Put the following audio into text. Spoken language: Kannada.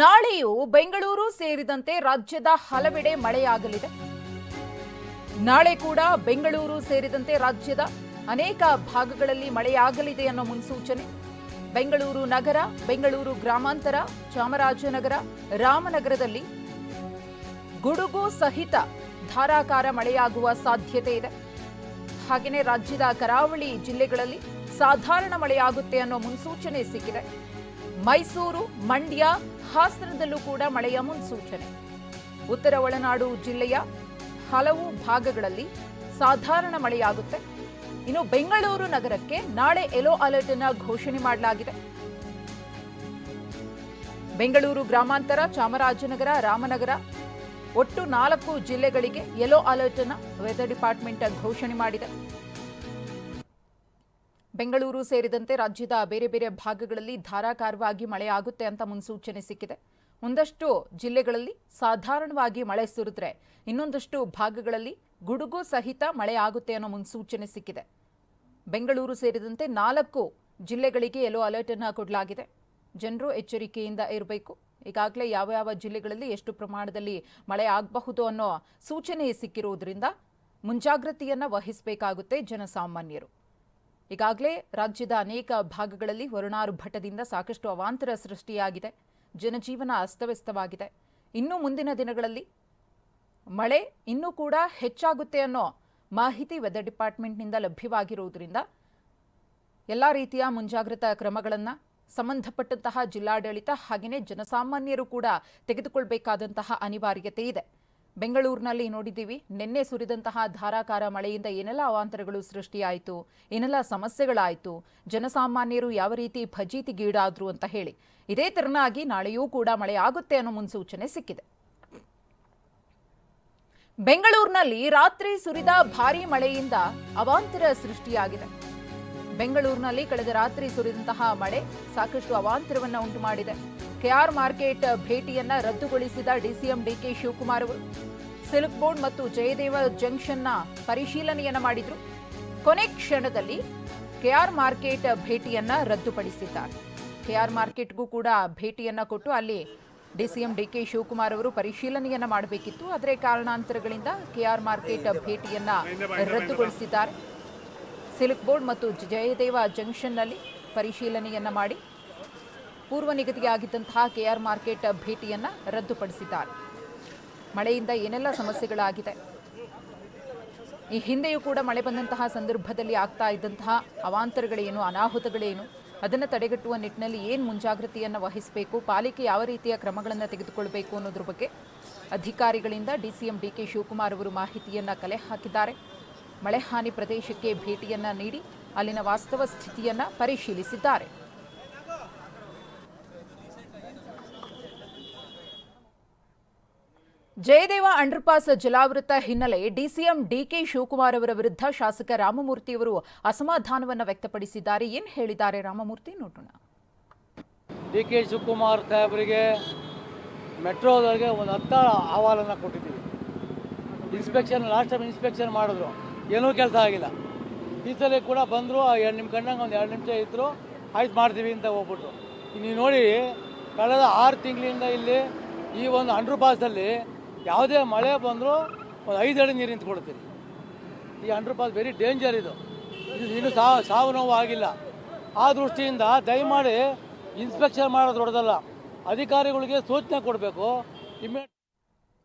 ನಾಳೆಯೂ ಬೆಂಗಳೂರು ಸೇರಿದಂತೆ ರಾಜ್ಯದ ಹಲವೆಡೆ ಮಳೆಯಾಗಲಿದೆ. ನಾಳೆ ಕೂಡ ಬೆಂಗಳೂರು ಸೇರಿದಂತೆ ರಾಜ್ಯದ ಅನೇಕ ಭಾಗಗಳಲ್ಲಿ ಮಳೆಯಾಗಲಿದೆ ಅನ್ನೋ ಮುನ್ಸೂಚನೆ. ಬೆಂಗಳೂರು ನಗರ, ಬೆಂಗಳೂರು ಗ್ರಾಮಾಂತರ, ಚಾಮರಾಜನಗರ, ರಾಮನಗರದಲ್ಲಿ ಗುಡುಗು ಸಹಿತ ಧಾರಾಕಾರ ಮಳೆಯಾಗುವ ಸಾಧ್ಯತೆ ಇದೆ. ಹಾಗೆಯೇ ರಾಜ್ಯದ ಕರಾವಳಿ ಜಿಲ್ಲೆಗಳಲ್ಲಿ ಸಾಧಾರಣ ಮಳೆಯಾಗುತ್ತೆ ಅನ್ನೋ ಮುನ್ಸೂಚನೆ ಸಿಕ್ಕಿದೆ. ಮೈಸೂರು, ಮಂಡ್ಯ, ಹಾಸನದಲ್ಲೂ ಕೂಡ ಮಳೆಯ ಮುನ್ಸೂಚನೆ. ಉತ್ತರ ಒಳನಾಡು ಜಿಲ್ಲೆಯ ಹಲವು ಭಾಗಗಳಲ್ಲಿ ಸಾಧಾರಣ ಮಳೆಯಾಗುತ್ತೆ. ಇನ್ನು ಬೆಂಗಳೂರು ನಗರಕ್ಕೆ ನಾಳೆ ಯೆಲ್ಲೋ ಅಲರ್ಟ್ ಅನ್ನು ಘೋಷಣೆ ಮಾಡಲಾಗಿದೆ. ಬೆಂಗಳೂರು ಗ್ರಾಮಾಂತರ, ಚಾಮರಾಜನಗರ, ರಾಮನಗರ, ಒಟ್ಟು ನಾಲ್ಕು ಜಿಲ್ಲೆಗಳಿಗೆ ಯೆಲ್ಲೋ ಅಲರ್ಟ್ ಅನ್ನ ವೆದರ್ ಡಿಪಾರ್ಟ್ಮೆಂಟ್ ಘೋಷಣೆ ಮಾಡಿದೆ. ಬೆಂಗಳೂರು ಸೇರಿದಂತೆ ರಾಜ್ಯದ ಬೇರೆ ಬೇರೆ ಭಾಗಗಳಲ್ಲಿ ಧಾರಾಕಾರವಾಗಿ ಮಳೆಯಾಗುತ್ತೆ ಅಂತ ಮುನ್ಸೂಚನೆ ಸಿಕ್ಕಿದೆ. ಒಂದಷ್ಟು ಜಿಲ್ಲೆಗಳಲ್ಲಿ ಸಾಧಾರಣವಾಗಿ ಮಳೆ ಸುರಿದ್ರೆ ಇನ್ನೊಂದಷ್ಟು ಭಾಗಗಳಲ್ಲಿ ಗುಡುಗು ಸಹಿತ ಮಳೆ ಆಗುತ್ತೆ ಅನ್ನೋ ಮುನ್ಸೂಚನೆ ಸಿಕ್ಕಿದೆ. ಬೆಂಗಳೂರು ಸೇರಿದಂತೆ ನಾಲ್ಕು ಜಿಲ್ಲೆಗಳಿಗೆ ಯೆಲ್ಲೋ ಅಲರ್ಟ್ ಅನ್ನು ಕೊಡಲಾಗಿದೆ. ಜನರು ಎಚ್ಚರಿಕೆಯಿಂದ ಇರಬೇಕು. ಈಗಾಗಲೇ ಯಾವ ಯಾವ ಜಿಲ್ಲೆಗಳಲ್ಲಿ ಎಷ್ಟು ಪ್ರಮಾಣದಲ್ಲಿ ಮಳೆ ಆಗಬಹುದು ಅನ್ನೋ ಸೂಚನೆ ಸಿಕ್ಕಿರುವುದರಿಂದ ಮುಂಜಾಗ್ರತೆಯನ್ನು ವಹಿಸಬೇಕಾಗುತ್ತೆ ಜನಸಾಮಾನ್ಯರು. ಈಗಾಗಲೇ ರಾಜ್ಯದ ಅನೇಕ ಭಾಗಗಳಲ್ಲಿ ವರುಣಾರ್ಭಟದಿಂದ ಸಾಕಷ್ಟು ಅವಾಂತರ ಸೃಷ್ಟಿಯಾಗಿದೆ. ಜನಜೀವನ ಅಸ್ತವ್ಯಸ್ತವಾಗಿದೆ. ಇನ್ನು ಮುಂದಿನ ದಿನಗಳಲ್ಲಿ ಮಳೆ ಇನ್ನೂ ಕೂಡ ಹೆಚ್ಚಾಗುತ್ತೆ ಅನ್ನೋ ಮಾಹಿತಿ ವೆದರ್ ಡಿಪಾರ್ಟ್ಮೆಂಟ್ನಿಂದ ಲಭ್ಯವಾಗಿರುವುದರಿಂದ ಎಲ್ಲ ರೀತಿಯ ಮುಂಜಾಗ್ರತಾ ಕ್ರಮಗಳನ್ನು ಸಂಬಂಧಪಟ್ಟಂತಹ ಜಿಲ್ಲಾಡಳಿತ ಹಾಗೆಯೇ ಜನಸಾಮಾನ್ಯರು ಕೂಡ ತೆಗೆದುಕೊಳ್ಬೇಕಾದಂತಹ ಅನಿವಾರ್ಯತೆ ಇದೆ. ಬೆಂಗಳೂರಿನಲ್ಲಿ ನೋಡಿದ್ದೀವಿ. ನಿನ್ನೆ ಸುರಿದಂತಹ ಧಾರಾಕಾರ ಮಳೆಯಿಂದ ಏನೆಲ್ಲ ಅವಾಂತರಗಳು ಸೃಷ್ಟಿಯಾಯಿತು, ಏನೆಲ್ಲ ಸಮಸ್ಯೆಗಳಾಯಿತು, ಜನಸಾಮಾನ್ಯರು ಯಾವ ರೀತಿ ಭಜೀತಿಗೀಡಾದ್ರು ಅಂತ ಹೇಳಿ. ಇದೇ ತೆರನಾಗಿ ನಾಳೆಯೂ ಕೂಡ ಮಳೆ ಆಗುತ್ತೆ ಅನ್ನೋ ಮುನ್ಸೂಚನೆ ಸಿಕ್ಕಿದೆ. ಬೆಂಗಳೂರಿನಲ್ಲಿ ರಾತ್ರಿ ಸುರಿದ ಭಾರೀ ಮಳೆಯಿಂದ ಅವಾಂತರ ಸೃಷ್ಟಿಯಾಗಿದೆ. ಬೆಂಗಳೂರಿನಲ್ಲಿ ಕಳೆದ ರಾತ್ರಿ ಸುರಿದಂತಹ ಮಳೆ ಸಾಕಷ್ಟು ಅವಾಂತರವನ್ನು ಉಂಟು ಮಾಡಿದೆ ಕೆಆರ್ ಮಾರ್ಕೆಟ್ ಭೇಟಿಯನ್ನ ರದ್ದುಗೊಳಿಸಿದ ಡಿಸಿಎಂ ಡಿಕೆ ಶಿವಕುಮಾರ್ ಅವರು. ಸಿಲ್ಕ್ ಬೋರ್ಡ್ ಮತ್ತು ಜಯದೇವ ಜಂಕ್ಷನ್ನ ಪರಿಶೀಲನೆಯನ್ನ ಮಾಡಿದ್ರು. ಕೊನೆ ಕ್ಷಣದಲ್ಲಿ ಕೆಆರ್ ಮಾರ್ಕೆಟ್ ಭೇಟಿಯನ್ನ ರದ್ದುಪಡಿಸಿದ್ದಾರೆ. ಕೆಆರ್ ಮಾರ್ಕೆಟ್ಗೂ ಕೂಡ ಭೇಟಿಯನ್ನ ಕೊಟ್ಟು ಅಲ್ಲಿ ಡಿಸಿಎಂ ಡಿಕೆ ಶಿವಕುಮಾರ್ ಅವರು ಪರಿಶೀಲನೆಯನ್ನ ಮಾಡಬೇಕಿತ್ತು. ಆದರೆ ಕಾರಣಾಂತರಗಳಿಂದ ಕೆಆರ್ ಮಾರ್ಕೆಟ್ ಭೇಟಿಯನ್ನ ರದ್ದುಗೊಳಿಸಿದ್ದಾರೆ. ಸಿಲ್ಕ್ ಬೋರ್ಡ್ ಮತ್ತು ಜಯದೇವ ಜಂಕ್ಷನ್ನಲ್ಲಿ ಪರಿಶೀಲನೆಯನ್ನ ಮಾಡಿ ಪೂರ್ವ ನಿಗದಿಯಾಗಿದ್ದಂತಹ ಕೆಆರ್ ಮಾರ್ಕೆಟ್ ಭೇಟಿಯನ್ನು ರದ್ದುಪಡಿಸಿದ್ದಾರೆ. ಮಳೆಯಿಂದ ಏನೆಲ್ಲ ಸಮಸ್ಯೆಗಳಾಗಿದೆ? ಈ ಹಿಂದೆಯೂ ಕೂಡ ಮಳೆ ಬಂದಂತಹ ಸಂದರ್ಭದಲ್ಲಿ ಆಗ್ತಾ ಇದ್ದಂತಹ ಅವಾಂತರಗಳೇನು, ಅನಾಹುತಗಳೇನು, ಅದನ್ನು ತಡೆಗಟ್ಟುವ ನಿಟ್ಟಿನಲ್ಲಿ ಏನು ಮುಂಜಾಗ್ರತೆಯನ್ನು ವಹಿಸಬೇಕು, ಪಾಲಿಕೆ ಯಾವ ರೀತಿಯ ಕ್ರಮಗಳನ್ನು ತೆಗೆದುಕೊಳ್ಬೇಕು ಅನ್ನೋದ್ರ ಬಗ್ಗೆ ಅಧಿಕಾರಿಗಳಿಂದ ಡಿಸಿಎಂ ಡಿಕೆ ಶಿವಕುಮಾರ್ ಅವರು ಮಾಹಿತಿಯನ್ನು ಕಲೆ ಹಾಕಿದ್ದಾರೆ. ಮಳೆ ಹಾನಿ ಪ್ರದೇಶಕ್ಕೆ ಭೇಟಿಯನ್ನು ನೀಡಿ, ಅಲ್ಲಿನ ವಾಸ್ತವ ಸ್ಥಿತಿಯನ್ನು ಪರಿಶೀಲಿಸಿದ್ದಾರೆ. ಜಯದೇವ ಅಂಡರ್ಪಾಸ್ ಜಲಾವೃತ ಹಿನ್ನೆಲೆ ಡಿಸಿಎಂ ಡಿಕೆ ಶಿವಕುಮಾರ್ ಅವರ ವಿರುದ್ಧ ಶಾಸಕ ರಾಮಮೂರ್ತಿ ಅವರು ಅಸಮಾಧಾನವನ್ನು ವ್ಯಕ್ತಪಡಿಸಿದ್ದಾರೆ. ಏನು ಹೇಳಿದ್ದಾರೆ ರಾಮಮೂರ್ತಿ? ನೋಡೋಣ. ಡಿ ಕೆ ಶಿವಕುಮಾರ್ ಸಾಹೇಬರಿಗೆ ಮೆಟ್ರೋದವರಿಗೆ ಒಂದು ಹತ್ತ ಅಹವಾಲನ್ನು ಕೊಟ್ಟಿದ್ದೀವಿ. ಇನ್ಸ್ಪೆಕ್ಷನ್, ಲಾಸ್ಟ್ ಟೈಮ್ ಇನ್ಸ್ಪೆಕ್ಷನ್ ಮಾಡಿದ್ರು. ಏನೂ ಕೆಲಸ ಆಗಿಲ್ಲ. ಈ ಸಲ ಕೂಡ ಬಂದರು ಎರಡು ನಿಮ್ಮ ಕಣ್ಣಂಗೆ ಒಂದು ಎರಡು ನಿಮಿಷ ಇದ್ದರು ಆಯ್ತು ಮಾಡ್ತೀವಿ ಅಂತ ಹೋಗ್ಬಿಟ್ರು. ನೀವು ನೋಡಿ, ಕಳೆದ ಆರು ತಿಂಗಳಿಂದ ಇಲ್ಲಿ ಈ ಒಂದು ಅಂಡ್ರ್ ಪಾಸಲ್ಲಿ ಯಾವುದೇ ಮಳೆ ಬಂದರೂ ಒಂದು ಐದು ಅಡಿ ನೀರು ನಿಂತ್ಕೊಡ್ತೀರಿ ಈ ಅಂಡರ್ ಪಾಸ್ ವೆರಿ ಡೇಂಜರ್ ಇದು. ಇದು ಇನ್ನೂ ಸಾವು ಸಾವು ನೋವು ಆಗಿಲ್ಲ. ಆ ದೃಷ್ಟಿಯಿಂದ ದಯಮಾಡಿ ಇನ್ಸ್ಪೆಕ್ಷನ್ ಮಾಡೋದು ದೊಡ್ಡದಲ್ಲ. ಅಧಿಕಾರಿಗಳಿಗೆ ಸೂಚನೆ ಕೊಡಬೇಕು. ಇಮ್ಮೆ